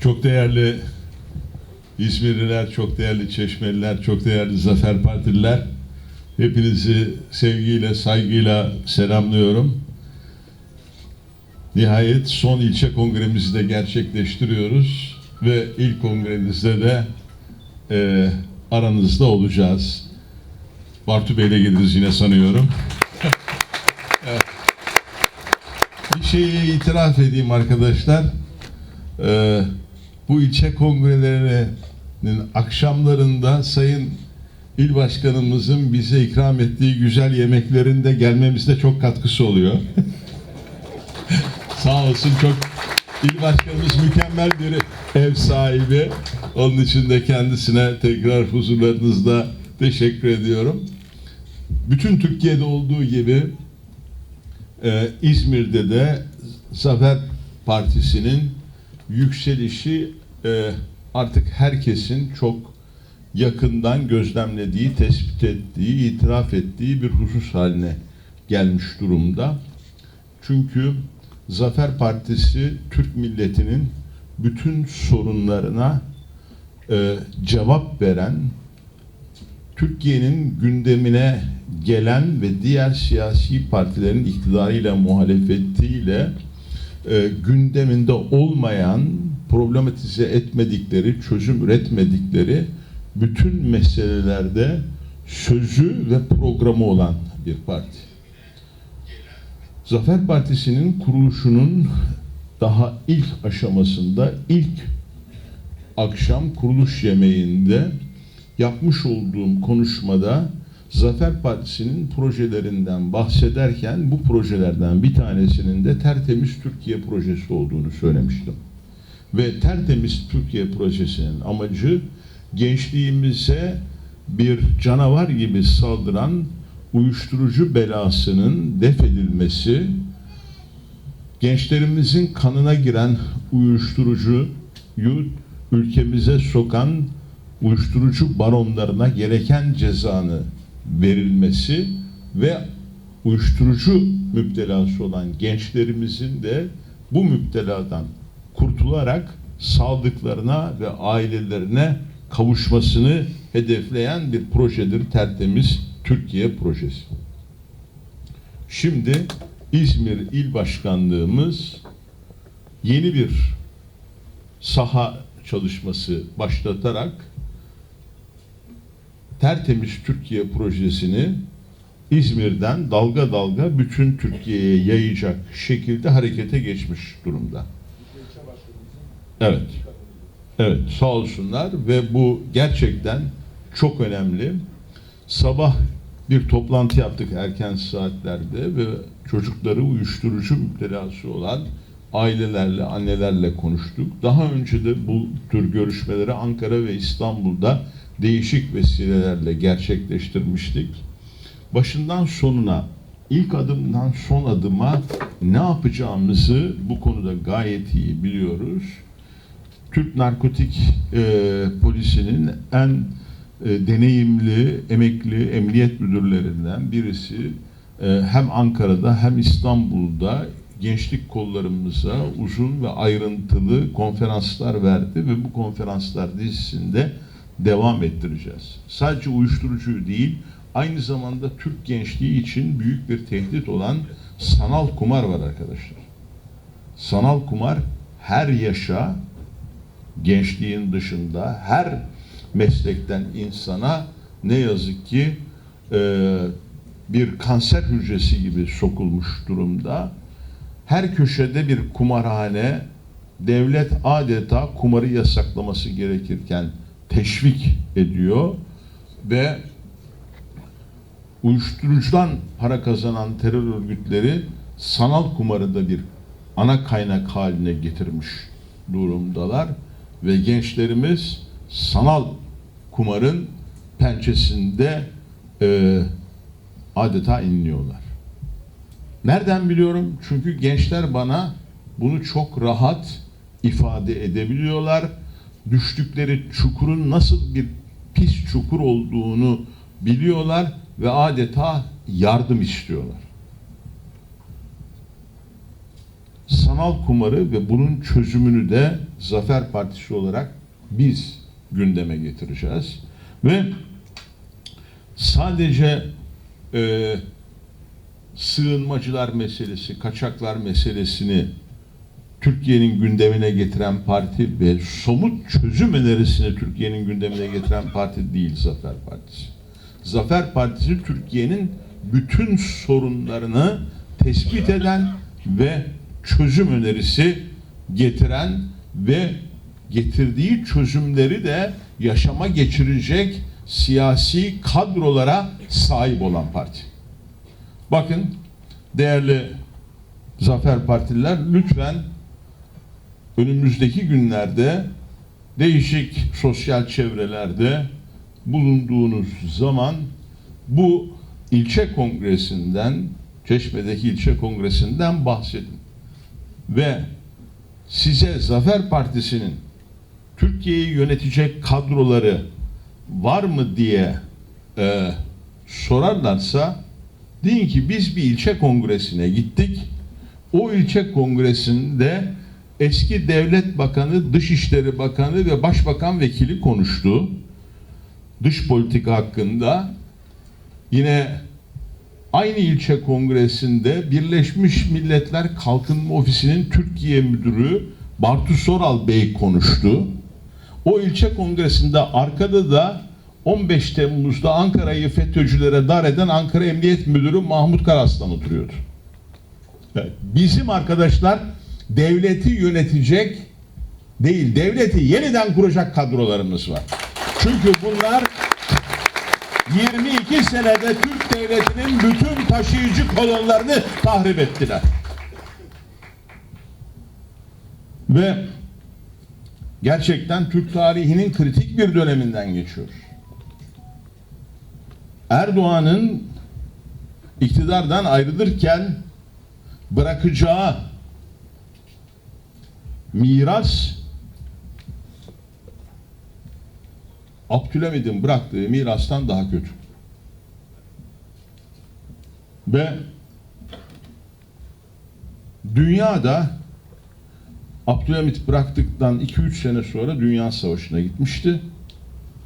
Çok değerli İzmirliler, çok değerli Çeşmeliler, çok değerli Zafer Partililer. Hepinizi sevgiyle, saygıyla selamlıyorum. Nihayet son ilçe kongremizi de gerçekleştiriyoruz ve ilk kongremizde de e, aranızda olacağız. Bartu Bey'le geliriz yine sanıyorum. Evet. Bir şeyi itiraf edeyim arkadaşlar. Ee, bu ilçe kongrelerinin akşamlarında Sayın İl Başkanımızın bize ikram ettiği güzel yemeklerin de gelmemizde çok katkısı oluyor. Sağ olsun çok İl Başkanımız mükemmel bir ev sahibi. Onun için de kendisine tekrar huzurlarınızda teşekkür ediyorum. Bütün Türkiye'de olduğu gibi e, İzmir'de de Zafer Partisi'nin yükselişi e, artık herkesin çok yakından gözlemlediği, tespit ettiği, itiraf ettiği bir husus haline gelmiş durumda. Çünkü Zafer Partisi Türk milletinin bütün sorunlarına e, cevap veren, Türkiye'nin gündemine gelen ve diğer siyasi partilerin iktidarıyla muhalefetiyle e, gündeminde olmayan, problematize etmedikleri, çözüm üretmedikleri bütün meselelerde sözü ve programı olan bir parti. Zafer Partisi'nin kuruluşunun daha ilk aşamasında ilk akşam kuruluş yemeğinde yapmış olduğum konuşmada Zafer Partisi'nin projelerinden bahsederken bu projelerden bir tanesinin de Tertemiz Türkiye projesi olduğunu söylemiştim. Ve Tertemiz Türkiye projesinin amacı gençliğimize bir canavar gibi saldıran uyuşturucu belasının def edilmesi, gençlerimizin kanına giren uyuşturucuyu ülkemize sokan uyuşturucu baronlarına gereken cezanı verilmesi ve uyuşturucu müptelası olan gençlerimizin de bu müpteladan kurtularak sağlıklarına ve ailelerine kavuşmasını hedefleyen bir projedir Tertemiz Türkiye projesi. Şimdi İzmir İl Başkanlığımız yeni bir saha çalışması başlatarak Tertemiz Türkiye projesini İzmir'den dalga dalga bütün Türkiye'ye yayacak şekilde harekete geçmiş durumda. Evet. Evet sağ olsunlar ve bu gerçekten çok önemli. Sabah bir toplantı yaptık erken saatlerde ve çocukları uyuşturucu müptelası olan ailelerle, annelerle konuştuk. Daha önce de bu tür görüşmeleri Ankara ve İstanbul'da değişik vesilelerle gerçekleştirmiştik. Başından sonuna, ilk adımdan son adıma ne yapacağımızı bu konuda gayet iyi biliyoruz. Türk Narkotik e, Polisi'nin en e, deneyimli, emekli emniyet müdürlerinden birisi e, hem Ankara'da hem İstanbul'da gençlik kollarımıza uzun ve ayrıntılı konferanslar verdi ve bu konferanslar dizisinde devam ettireceğiz. Sadece uyuşturucu değil, aynı zamanda Türk gençliği için büyük bir tehdit olan sanal kumar var arkadaşlar. Sanal kumar her yaşa, gençliğin dışında her meslekten insana ne yazık ki e, bir kanser hücresi gibi sokulmuş durumda. Her köşede bir kumarhane, devlet adeta kumarı yasaklaması gerekirken teşvik ediyor ve uyuşturucudan para kazanan terör örgütleri sanal kumarı da bir ana kaynak haline getirmiş durumdalar ve gençlerimiz sanal kumarın pençesinde e, adeta inliyorlar. Nereden biliyorum? Çünkü gençler bana bunu çok rahat ifade edebiliyorlar. Düştükleri çukurun nasıl bir pis çukur olduğunu biliyorlar ve adeta yardım istiyorlar. Sanal kumarı ve bunun çözümünü de Zafer Partisi olarak biz gündeme getireceğiz. Ve sadece e, sığınmacılar meselesi, kaçaklar meselesini Türkiye'nin gündemine getiren parti ve somut çözüm önerisini Türkiye'nin gündemine getiren parti değil Zafer Partisi. Zafer Partisi Türkiye'nin bütün sorunlarını tespit eden ve çözüm önerisi getiren ve getirdiği çözümleri de yaşama geçirecek siyasi kadrolara sahip olan parti. Bakın değerli Zafer Partililer lütfen önümüzdeki günlerde değişik sosyal çevrelerde bulunduğunuz zaman bu ilçe kongresinden, Çeşme'deki ilçe kongresinden bahsedin. Ve size Zafer Partisi'nin Türkiye'yi yönetecek kadroları var mı diye e, sorarlarsa deyin ki biz bir ilçe kongresine gittik. O ilçe kongresinde eski devlet bakanı, dışişleri bakanı ve başbakan vekili konuştu. Dış politika hakkında yine aynı ilçe kongresinde Birleşmiş Milletler Kalkınma Ofisi'nin Türkiye Müdürü Bartu Soral Bey konuştu. O ilçe kongresinde arkada da 15 Temmuz'da Ankara'yı FETÖ'cülere dar eden Ankara Emniyet Müdürü Mahmut Karaslan oturuyordu. Bizim arkadaşlar devleti yönetecek değil, devleti yeniden kuracak kadrolarımız var. Çünkü bunlar 22 senede Türk devletinin bütün taşıyıcı kolonlarını tahrip ettiler. Ve gerçekten Türk tarihinin kritik bir döneminden geçiyor. Erdoğan'ın iktidardan ayrılırken bırakacağı miras Abdülhamid'in bıraktığı mirastan daha kötü. Ve dünyada Abdülhamit bıraktıktan 2-3 sene sonra Dünya Savaşı'na gitmişti.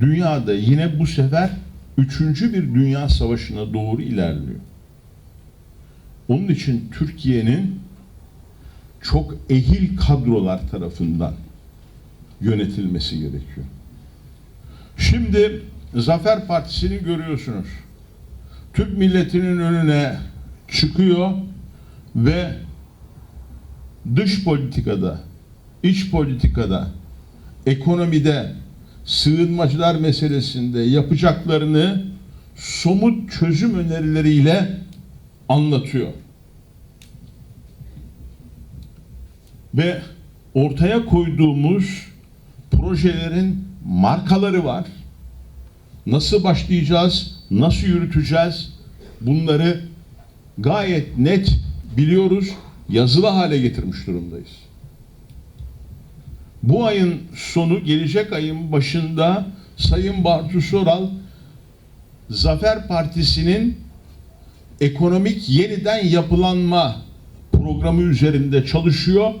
Dünyada yine bu sefer üçüncü bir Dünya Savaşı'na doğru ilerliyor. Onun için Türkiye'nin çok ehil kadrolar tarafından yönetilmesi gerekiyor. Şimdi Zafer Partisi'ni görüyorsunuz. Türk milletinin önüne çıkıyor ve dış politikada, iç politikada, ekonomide, sığınmacılar meselesinde yapacaklarını somut çözüm önerileriyle anlatıyor. Ve ortaya koyduğumuz projelerin markaları var. Nasıl başlayacağız? Nasıl yürüteceğiz? Bunları gayet net biliyoruz. Yazılı hale getirmiş durumdayız. Bu ayın sonu gelecek ayın başında Sayın Bartu Soral Zafer Partisi'nin ekonomik yeniden yapılanma programı üzerinde çalışıyor.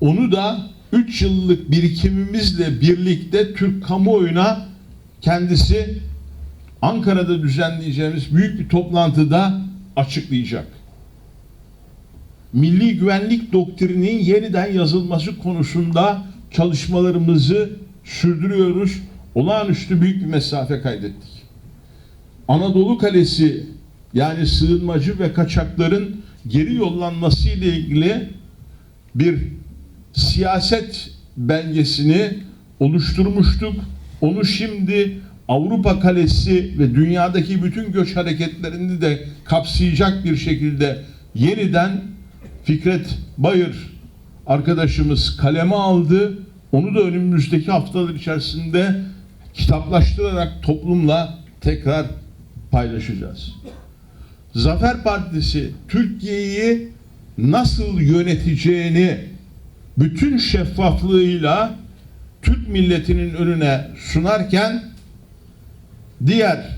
Onu da 3 yıllık birikimimizle birlikte Türk kamuoyuna kendisi Ankara'da düzenleyeceğimiz büyük bir toplantıda açıklayacak. Milli güvenlik doktrininin yeniden yazılması konusunda çalışmalarımızı sürdürüyoruz. Olağanüstü büyük bir mesafe kaydettik. Anadolu Kalesi yani sığınmacı ve kaçakların geri yollanması ile ilgili bir siyaset belgesini oluşturmuştuk. Onu şimdi Avrupa Kalesi ve dünyadaki bütün göç hareketlerini de kapsayacak bir şekilde yeniden Fikret Bayır arkadaşımız kaleme aldı. Onu da önümüzdeki haftalar içerisinde kitaplaştırarak toplumla tekrar paylaşacağız. Zafer Partisi Türkiye'yi nasıl yöneteceğini bütün şeffaflığıyla Türk milletinin önüne sunarken diğer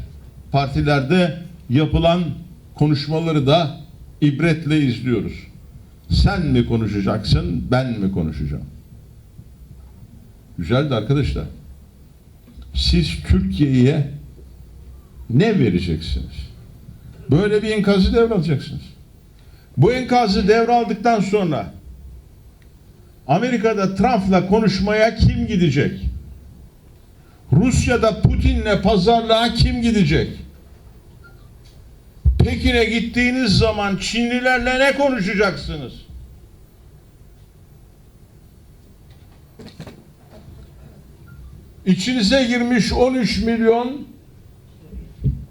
partilerde yapılan konuşmaları da ibretle izliyoruz. Sen mi konuşacaksın, ben mi konuşacağım? Güzeldi arkadaşlar. Siz Türkiye'ye ne vereceksiniz? Böyle bir enkazı devralacaksınız. Bu enkazı devraldıktan sonra Amerika'da Trump'la konuşmaya kim gidecek? Rusya'da Putin'le pazarlığa kim gidecek? Pekin'e gittiğiniz zaman Çinlilerle ne konuşacaksınız? İçinize girmiş 13 milyon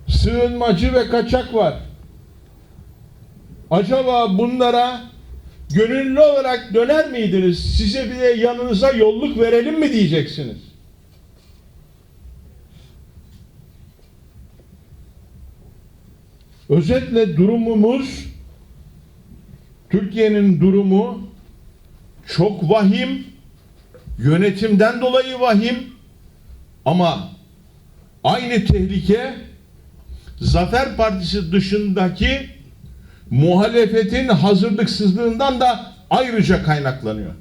sığınmacı ve kaçak var. Acaba bunlara gönüllü olarak döner miydiniz? Size bir de yanınıza yolluk verelim mi diyeceksiniz? Özetle durumumuz Türkiye'nin durumu çok vahim, yönetimden dolayı vahim ama aynı tehlike Zafer Partisi dışındaki muhalefetin hazırlıksızlığından da ayrıca kaynaklanıyor.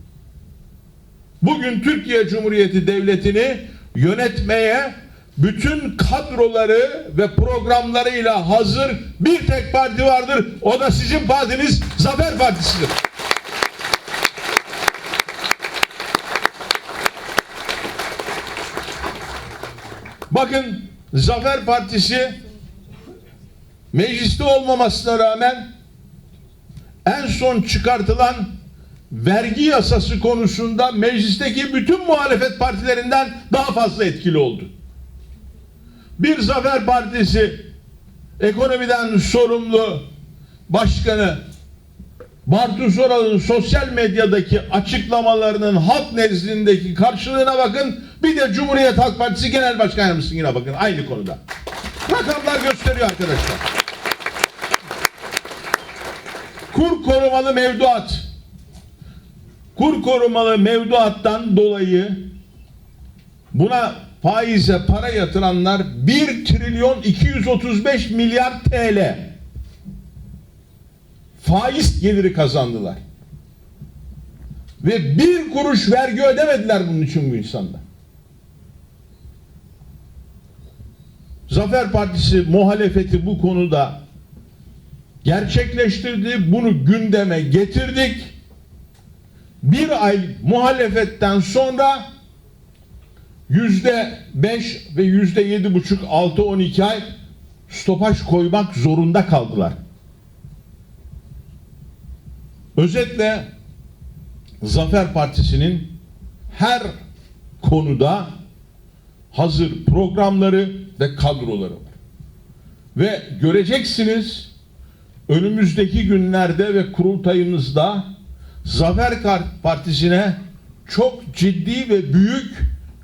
Bugün Türkiye Cumhuriyeti Devleti'ni yönetmeye bütün kadroları ve programlarıyla hazır bir tek parti vardır. O da sizin partiniz Zafer Partisi'dir. Bakın Zafer Partisi mecliste olmamasına rağmen en son çıkartılan vergi yasası konusunda meclisteki bütün muhalefet partilerinden daha fazla etkili oldu. Bir Zafer Partisi ekonomiden sorumlu başkanı Bartu Soral'ın sosyal medyadaki açıklamalarının halk nezdindeki karşılığına bakın. Bir de Cumhuriyet Halk Partisi Genel Başkan Yardımcısına bakın aynı konuda. Rakamlar gösteriyor arkadaşlar. Kur korumalı mevduat. Kur korumalı mevduattan dolayı buna faize para yatıranlar 1 trilyon 235 milyar TL faiz geliri kazandılar. Ve bir kuruş vergi ödemediler bunun için bu insanlar. Zafer Partisi muhalefeti bu konuda gerçekleştirdi. Bunu gündeme getirdik. Bir ay muhalefetten sonra yüzde beş ve yüzde yedi buçuk, altı, on iki ay stopaj koymak zorunda kaldılar. Özetle Zafer Partisi'nin her konuda hazır programları ve kadroları var. Ve göreceksiniz önümüzdeki günlerde ve kurultayımızda Zafer Partisi'ne çok ciddi ve büyük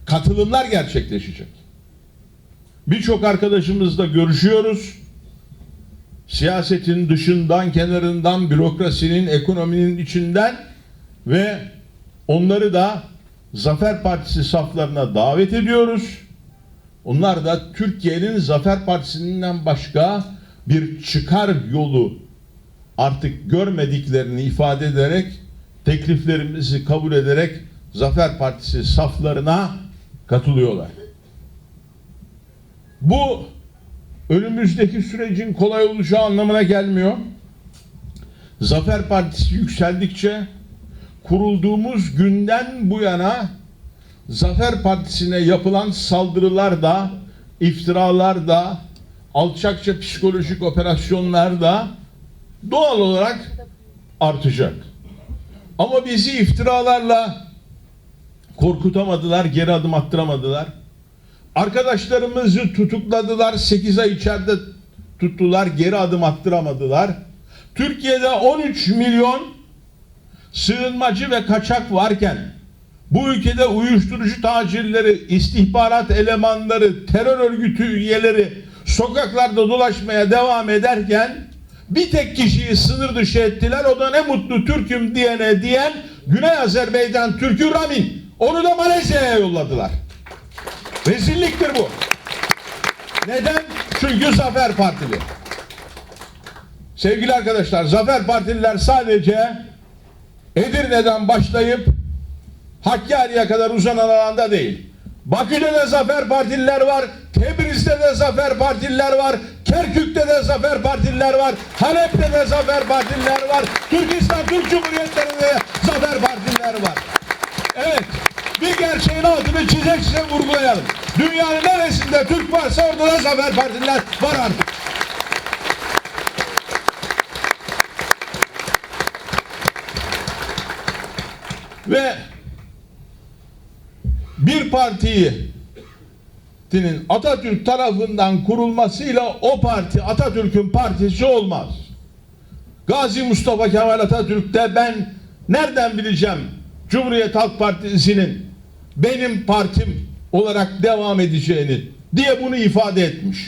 katılımlar gerçekleşecek. Birçok arkadaşımızla görüşüyoruz. Siyasetin dışından, kenarından, bürokrasinin, ekonominin içinden ve onları da Zafer Partisi saflarına davet ediyoruz. Onlar da Türkiye'nin Zafer Partisi'nden başka bir çıkar yolu artık görmediklerini ifade ederek tekliflerimizi kabul ederek Zafer Partisi saflarına katılıyorlar. Bu önümüzdeki sürecin kolay olacağı anlamına gelmiyor. Zafer Partisi yükseldikçe kurulduğumuz günden bu yana Zafer Partisi'ne yapılan saldırılar da, iftiralar da, alçakça psikolojik operasyonlar da doğal olarak artacak. Ama bizi iftiralarla korkutamadılar, geri adım attıramadılar. Arkadaşlarımızı tutukladılar, 8 ay içeride tuttular, geri adım attıramadılar. Türkiye'de 13 milyon sığınmacı ve kaçak varken bu ülkede uyuşturucu tacirleri, istihbarat elemanları, terör örgütü üyeleri sokaklarda dolaşmaya devam ederken bir tek kişiyi sınır dışı ettiler. O da ne mutlu Türk'üm diyene diyen Güney Azerbaycan Türk'ü Ramin. Onu da Malezya'ya yolladılar. Rezilliktir bu. Neden? Çünkü Zafer Partili. Sevgili arkadaşlar, Zafer Partililer sadece Edirne'den başlayıp Hakkari'ye kadar uzanan alanda değil. Bakü'de de Zafer Partililer var, Tebriz'de de Zafer Partililer var, Kerkük'te de Zafer Partililer var, Halep'te de Zafer Partililer var, Türkistan Türk Cumhuriyetlerinde de Zafer Partililer var. Evet, bir gerçeğin altını çizek size vurgulayalım. Dünyanın neresinde Türk varsa orada da Zafer Partililer var artık. Ve bir partiyi Partisi'nin Atatürk tarafından kurulmasıyla o parti Atatürk'ün partisi olmaz. Gazi Mustafa Kemal Atatürk'te ben nereden bileceğim Cumhuriyet Halk Partisi'nin benim partim olarak devam edeceğini diye bunu ifade etmiş.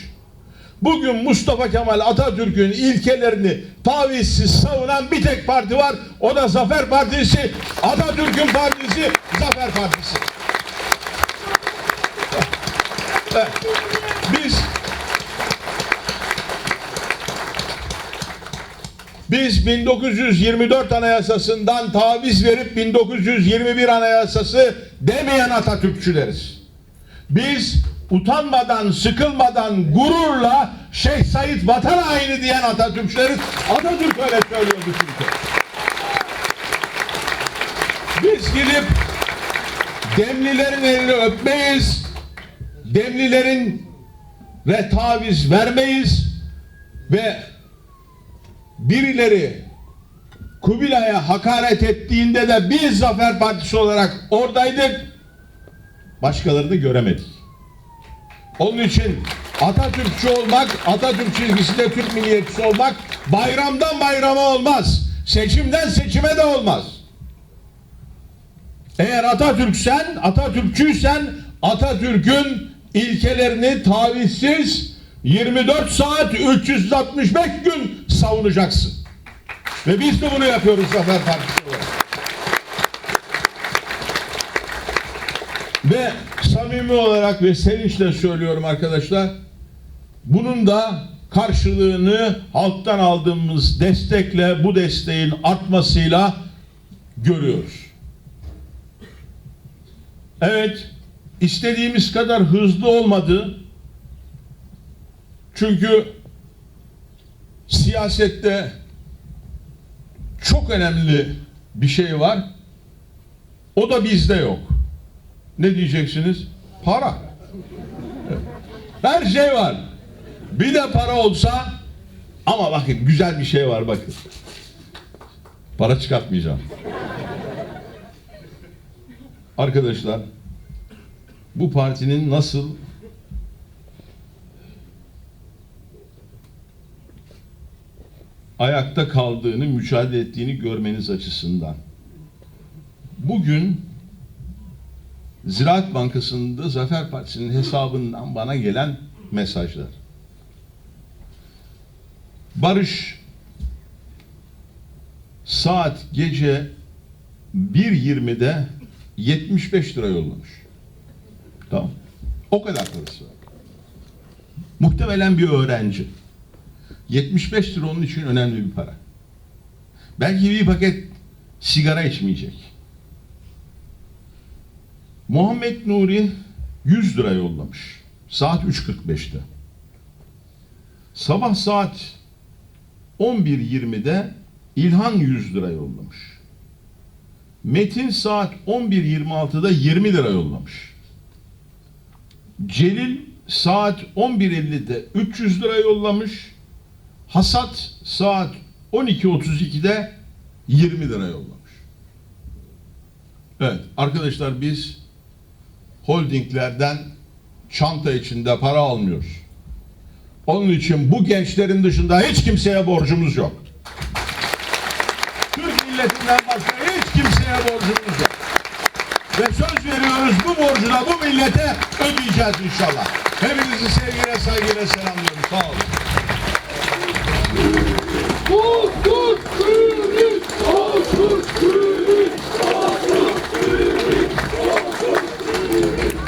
Bugün Mustafa Kemal Atatürk'ün ilkelerini tavizsiz savunan bir tek parti var. O da Zafer Partisi. Atatürk'ün partisi Zafer Partisi. Evet. Biz biz 1924 Anayasası'ndan taviz verip 1921 Anayasası demeyen Atatürkçüleriz. Biz utanmadan, sıkılmadan, gururla Şeyh Said vatan haini diyen Atatürkçüleriz. Atatürk öyle söylüyordu çünkü. Biz gidip demlilerin elini öpmeyiz. Demlilerin ve taviz vermeyiz ve birileri Kubilay'a hakaret ettiğinde de biz Zafer Partisi olarak oradaydık. Başkalarını göremedik. Onun için Atatürkçü olmak, Atatürk çizgisinde Türk milliyetçisi olmak bayramdan bayrama olmaz. Seçimden seçime de olmaz. Eğer Atatürksen, Atatürkçüysen Atatürk'ün ilkelerini tavizsiz 24 saat 365 gün savunacaksın. Ve biz de bunu yapıyoruz Zafer Partisi olarak. Ve samimi olarak ve sevinçle söylüyorum arkadaşlar. Bunun da karşılığını halktan aldığımız destekle bu desteğin artmasıyla görüyoruz. Evet, istediğimiz kadar hızlı olmadı. Çünkü siyasette çok önemli bir şey var. O da bizde yok. Ne diyeceksiniz? Para. Her şey var. Bir de para olsa ama bakın güzel bir şey var bakın. Para çıkartmayacağım. Arkadaşlar bu partinin nasıl ayakta kaldığını, mücadele ettiğini görmeniz açısından. Bugün Ziraat Bankası'nda Zafer Partisi'nin hesabından bana gelen mesajlar. Barış saat gece 1.20'de 75 lira yollamış. Tamam. O kadar parası var. Muhtemelen bir öğrenci. 75 lira onun için önemli bir para. Belki bir paket sigara içmeyecek. Muhammed Nuri 100 lira yollamış. Saat 3.45'te. Sabah saat 11.20'de İlhan 100 lira yollamış. Metin saat 11.26'da 20 lira yollamış. Celil saat 11.50'de 300 lira yollamış. Hasat saat 12.32'de 20 lira yollamış. Evet arkadaşlar biz holdinglerden çanta içinde para almıyoruz. Onun için bu gençlerin dışında hiç kimseye borcumuz yok. Türk milletinden başka hiç kimseye borcumuz yok. Ve söz veriyoruz bu borcu da bu millete dönmeyeceğiz inşallah. Hepinizi sevgiyle saygıyla selamlıyorum. Sağ olun. Hukuk, hukuk, hukuk.